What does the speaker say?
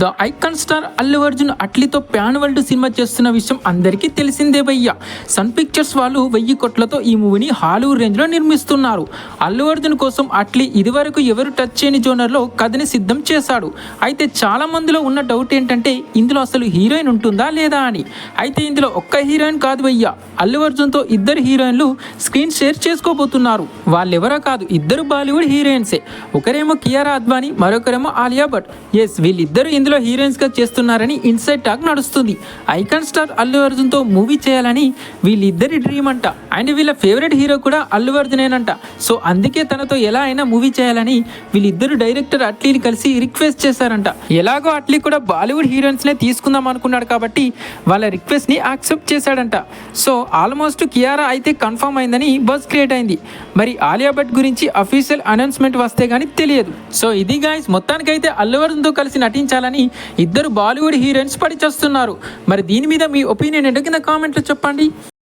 The icon star Allu Arjun అట్లీతో pan world cinema చేస్తున్న విషయం అందరికీ తెలిసిందే భయ్య. సన్ పిక్చర్స్ వాళ్ళు వెయ్యి కోట్లతో ఈ మూవీని హాలీవుడ్ రేంజ్లో నిర్మిస్తున్నారు. అల్లు అర్జున్ కోసం అట్లీ ఇదివరకు ఎవరు టచ్ చేయని జోనర్లో కథని సిద్ధం చేశాడు. అయితే చాలా మందిలో ఉన్న డౌట్ ఏంటంటే ఇందులో అసలు హీరోయిన్ ఉంటుందా లేదా అని. అయితే ఇందులో ఒక్క హీరోయిన్ కాదు భయ్య. అల్లు అర్జున్తో ఇద్దరు హీరోయిన్లు స్క్రీన్ షేర్ చేసుకోబోతున్నారు. వాళ్ళెవరో కాదు ఇద్దరు బాలీవుడ్ హీరోయిన్సే. ఒకరేమో కియారా అద్వానీ మరొకరేమో ఆలియా భట్. ఎస్ వీళ్ళిద్దరూ ఇందులో హీరోయిన్స్గా చేస్తున్నారని ఇన్సైడ్ టాక్ నడుస్తుంది. ఐకాన్ స్టార్ అల్లు అర్జున్తో మూవీ చేయాలని వీళ్ళిద్దరి డ్రీమ్ అంట. అండ్ వీళ్ళ ఫేవరెట్ హీరో కూడా అల్లు అర్జునేనంట. సో అందుకే తనతో ఎలా అయినా మూవీ చేయాలని వీళ్ళిద్దరు డైరెక్టర్ అట్లీని కలిసి రిక్వెస్ట్ చేశారంట. ఎలాగో అట్లీ కూడా బాలీవుడ్ హీరోయిన్స్ నే తీసుకుందాం అనుకున్నాడు కాబట్టి వాళ్ళ రిక్వెస్ట్ని యాక్సెప్ట్ చేశాడంట. సో ఆల్మోస్ట్ కియారా అయితే కన్ఫర్మ్ అయిందని బస్ క్రియేట్ అయింది. మరి ఆలియా భట్ గురించి అఫీషియల్ అనౌన్స్మెంట్ వస్తే గానీ తెలియదు. సో ఇది గాయస్ మొత్తానికైతే అల్లు అర్జున్తో కలిసి నటించాలని ఇద్దరు బాలీవుడ్ హీరోయిన్స్ పడిచేస్తున్నారు మరి దీని మీద మీ ఒపీనియన్ ఏంటో కింద కామెంట్లో చెప్పండి.